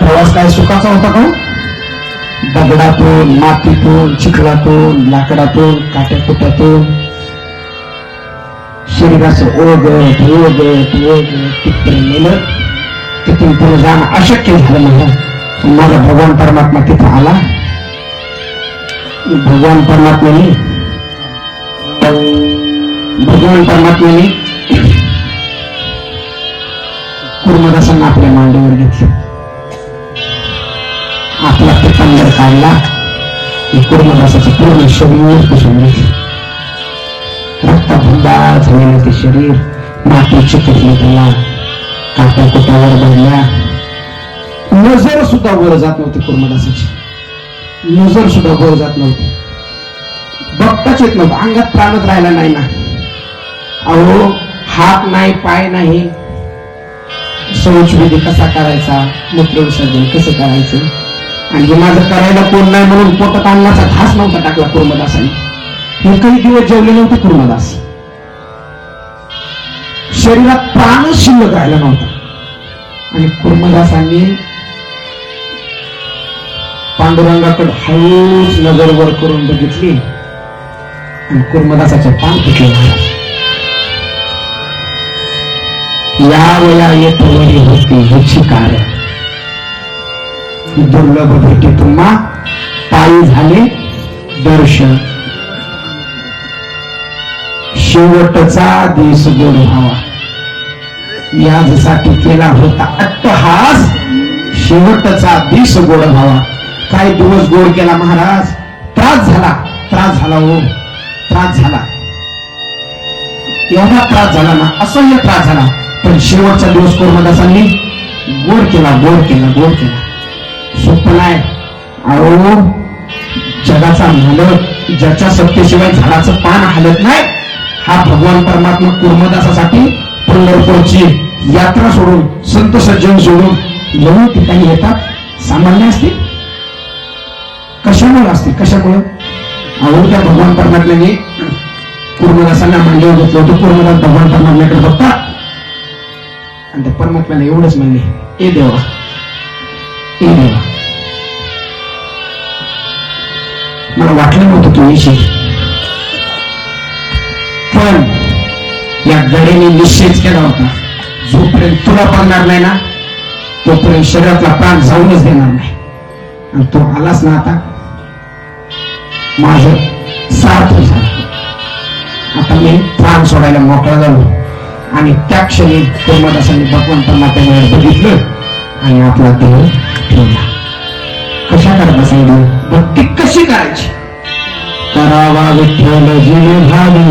प्रवास काय सुखाचा होता का? दगडातून मातीतून चिखलातून लाकडातून काट्याकुट्यातून. शरीराचं ओघत ओघत ओघत तिथपर्यंत नेलं. तिथून पुढे जाणं अशक्य झालं म्हणलं माझा भगवान परमात्मा तिथं आला. भगवान परमात्म्याने भगवान परमात्म्याने कुर्मदासांना आपल्या मांडीवर घेतलं. काढला की कुर्मदासाचं पूर्ण शरीर पुसून घेतलं रक्तभंडार झालेलं ते शरीर माती चिकटली त्याला काट्या कुट्यावर भरल्या नजर सुद्धा वर जात नव्हती कुर्मदासाची नजर सुद्धा वर जात नव्हती बघताच येत नव्हतं अंगात प्राणच राहिला नाही ना अहो हात नाही पाय नाही शौचविधी कसा करायचा मूत्रविसर्जन कसं करायचं आणि माझं करायला कोण नाही म्हणून पोटात अन्नाचा घास नव्हता टाकला कुर्मदासाने. हे काही दिवस जेवले नव्हते कुर्मदास. शरीरात प्राण शिल्लक राहिला नव्हता. आणि कुर्मदासांनी पांडुरंगाकडे हळूच नजर वर करून बघितली आणि कुर्मदासाचे पान फुटले महाराज या वया येत वरी होती ह्याची कार्य. दुर्लभ भेटी तुम्हा पायी झाले दर्शन. शेवटचा देश गोड व्हावा. याजसाठी केला होता अट्टहास. शेवटचा देश गोड व्हावा. काय दिवस गोड केला महाराज? त्रास झाला. त्रास झाला हो. त्रास झाला. एवढा त्रास झाला ना असह्य त्रास झाला. पण शेवटचा दिवस कोरमदासांनी गोड केला गोड केला गोड केला. सोपं नाही अहो जगाचा मालक ज्याच्या सत्तेशिवाय झाडाचं पान हलत नाही हा भगवान परमात्मा कुर्मदासासाठी पंढरपूरची यात्रा सोडून संत सज्जन सोडून येऊन ठिकाणी येतात. सामान्य असते. कशामुळे असते? कशामुळे? अहो त्या भगवान परमात्म्याने कुर्मदासांना मांडीवर घेतलं होतं. कुर्मदास भगवान परमात्म्याकडे बघतात. आणि त्या परमात्म्याला एवढंच म्हणले ए देवा मला वाटलं नव्हतं तू येशील. पण या गडेने निश्चयच केला होता. जोपर्यंत तुला पडणार नाही ना तोपर्यंत शरीरातला प्राण जाऊनच देणार नाही. आणि तो आलाच ना आता माझ सार्थ झालं. आता मी प्राण सोडायला मोकळा झालो. आणि त्या क्षणी कुर्मदासांनी भगवंत परमात्म्यावर बघितलं आणि आपला देह ठेवला. कशा करता सांगितलं भक्ती कशी రావాలి జీవధాని